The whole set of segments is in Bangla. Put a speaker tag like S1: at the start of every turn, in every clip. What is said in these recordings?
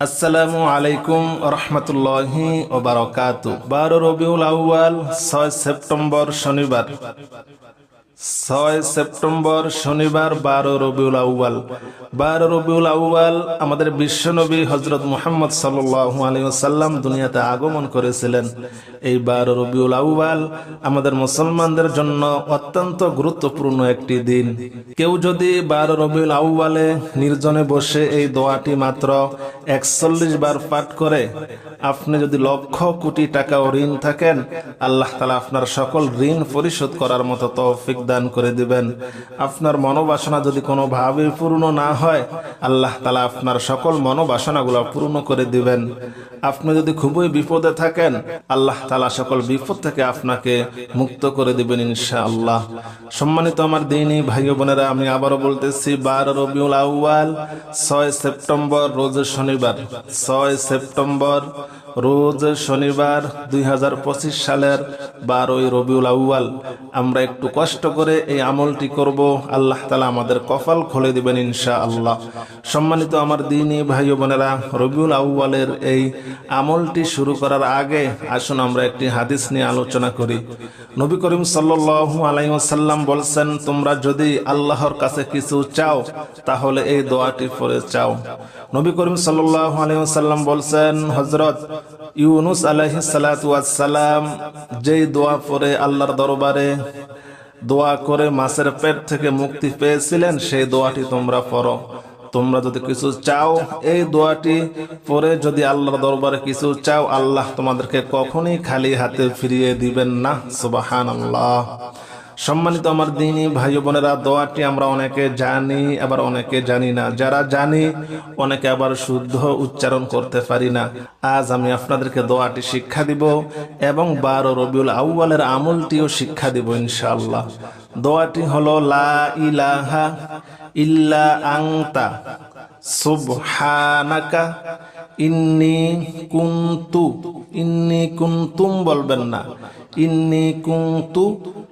S1: আসসালামু আলাইকুম রহমতুল্লাহি ওবারকাত বারো রবিউল আউয়াল ছয় সেপ্টেম্বর শনিবার। ছয় সেপ্টেম্বর শনিবার বারো রবিউল আউয়াল। বারো রবিউল আউয়াল আমাদের বিশ্বনবী হজরত মুহাম্মদ সাল্লু আলিয়াল্লাম দুনিয়াতে আগমন করেছিলেন। এই বারো রবিউল আউয়াল আমাদের মুসলমানদের জন্য অত্যন্ত গুরুত্বপূর্ণ একটি দিন। কেউ যদি বারো রবিউল আউয়ালে নির্জনে বসে এই দোয়াটি মাত্র একচল্লিশ বার পাঠ করে, আপনি যদি লক্ষ কোটি টাকা ও ঋণ থাকেন, আল্লাহ তালা আপনার সকল ঋণ পরিশোধ করার মতো তৌফিক দান করে দিবেন। আপনার মনোবাসনা যদি কোনোভাবে পূর্ণ না হয়, আল্লাহ তালা আপনার সকল মনোবাসনাগুলো পূর্ণ করে দিবেন। আপনি যদি খুবই বিপদে থাকেন, আল্লাহ তালা সকল বিপদ থেকে আপনাকে মুক্ত করে দিবেন ইনশা আল্লাহ সম্মানিত আমার দিনই ভাই বোনেরা, আমি আবারও বলতেছি, বারো রবিউল আউয়াল, ছয় সেপ্টেম্বর, রোজ শনিবার। ছয় সেপ্টেম্বর রোজ শনিবার দুই হাজার পঁচিশ সালের বারোই রবিউল আউয়াল। আমরা একটু কষ্ট করে এই আমলটি করব। আল্লাহ তালা আমাদের কপাল খুলে দিবেন ইনশা আল্লাহ সম্মানিত আমার দিনই ভাই বোনেরা, রবিউল আউয়ালের এই আমলটি শুরু করার আগে আসুন আমরা একটি হাদিস নিয়ে আলোচনা করি। নবী করিম সাল্লু আলাইসাল্লাম বলছেন, তোমরা যদি আল্লাহর কাছে কিছু চাও, তাহলে এই দোয়াটি পরে চাও। নবী করিম সাল্লু আলাইসাল্লাম বলছেন হজরত ইউনুস আলহি সালাম যেই দোয়া পরে আল্লাহর দরবারে, দোয়া করে মাছের পেট থেকে মুক্তি পেয়েছিলেন, সেই দোয়াটি তোমরা পড়ো। তোমরা যদি কিছু চাও, এই দোয়াটি পরে যদি আল্লাহর দরবারে কিছু চাও, আল্লাহ তোমাদেরকে কখনই খালি হাতে ফিরিয়ে দিবেন না। সুবাহান আল্লাহ সম্মানিত আমার দিনী ভাই বোনেরা, দোয়াটি আমরা অনেকে জানি, আবার অনেকে জানি না। যারা জানি, অনেকে আবার শুদ্ধ উচ্চারণ করতে পারি না। আজ আমি আপনাদেরকে দোয়াটি শিক্ষা দিব এবং বারো রবিউল আউ্বালের আমলটিও শিক্ষা দিব ইনশাল্লাহ দোয়াটি হলো, লা ইলাহা ইল্লা আংতা সুবহানাকা ইন্নি কুন্তু, ইন্নি কুন্তুম বলবেন না, ইন্নি কুন্তু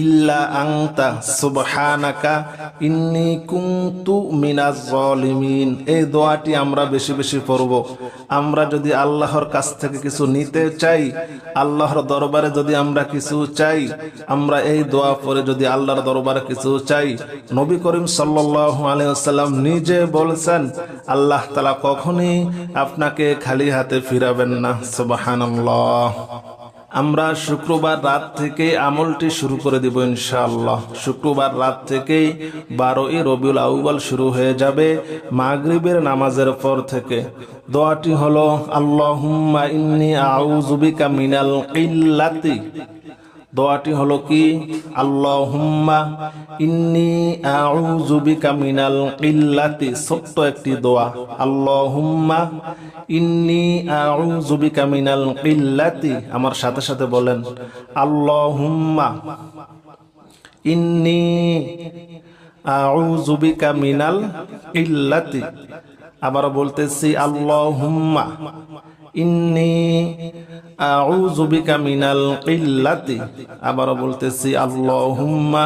S1: ইল্লা আংতা সুবহানাকা, ইন্নি কুন্তু মিনাজ জালিমিন এই দোয়াটি আমরা বেশি বেশি পড়ব। আমরা যদি আল্লাহর কাছ থেকে কিছু নিতে চাই, আল্লাহর দরবারে যদি আমরা কিছু চাই, আমরা এই দোয়া পরে যদি আল্লাহর দরবারে কিছু চাই, নবী করিম সাল্লাল্লাহু আলাইহি ওয়াসাল্লাম নিজে বলছেন, আল্লাহ তাআলা কখনই আপনাকে খালি হাতে ফিরাবেন না, সুবহানাল্লাহ। আমরা শুক্রবার রাত থেকে আমলটি শুরু করে দিব ইনশাআল্লাহ। শুক্রবার রাত থেকেই বারোই রবিউল আউ্বাল শুরু হয়ে যাবে মাগরিবের নামাজের পর থেকে। দোয়াটি হলো আল্লাহ ইন্নি আউজুবিকা মিনাল ইল্লাতি দোয়াটি হলো কি? ইন্নি মিনাল ছোট্ট একটি দোয়া। ইন্নি মিনাল আমার সাথে সাথে বলেন, আল্লাহুম্মা ইন্নি মিনাল আবার বলতেছি, আল্লাহুম্মা ইন্নি আউযু বিকা মিনাল কিল্লাতি। আবার বলতেছি, আল্লাহুম্মা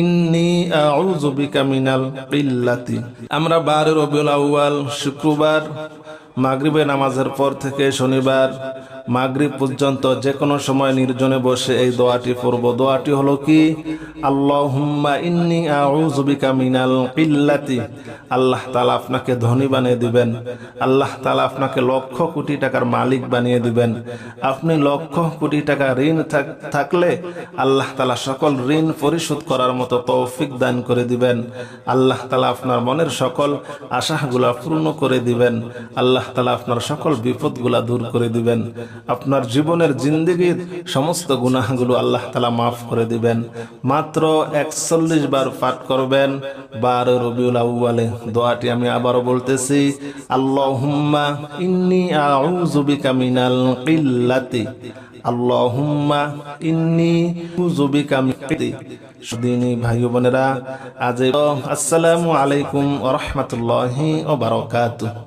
S1: ইন্নি আউযু বিকা মিনাল কিল্লাতি। আমরা বারে রবিউল আউয়াল, শুক্রবার মাগরিবের নামাজের পর থেকে শনিবার, মাগরিব পর্যন্ত যে কোনো সময় নির্জনে বসে এই দোয়াটি পড়ব। দোয়াটি হলো কি? আল্লাহুম্মা ইন্নি আউযু বিকা মিনাল কিল্লাতি। আল্লাহ তাআলা আপনাকে ধনী বানিয়ে দিবেন। আল্লাহ তাআলা আপনাকে লক্ষ কোটি টাকার মালিক বানিয়ে দিবেন। আপনি লক্ষ কোটি টাকা ঋণ থাকলে আল্লাহ তাআলা সকল ঋণ পরিশোধ করার মতো তৌফিক দান করে দিবেন। আল্লাহ তাআলা আপনার মনের সকল আশাগুলা পূর্ণ করে দিবেন। আল্লাহ তাআলা আপনার সকল বিপদগুলা দূর করে দিবেন। আপনার জীবনের জিন্দগির সমস্ত গুনাহগুলো আল্লাহ তালা মাফ করে দিবেন। মাত্র একচল্লিশ বার পাঠ করবেন। বারো রবিউল আউ্বালে দোয়াটি আমি আবারও বলতেছি সুদিনী ভাই বোনেরা আসসালামু আলাইকুম রাহমাতুল্লাহি বারাকাতুহু।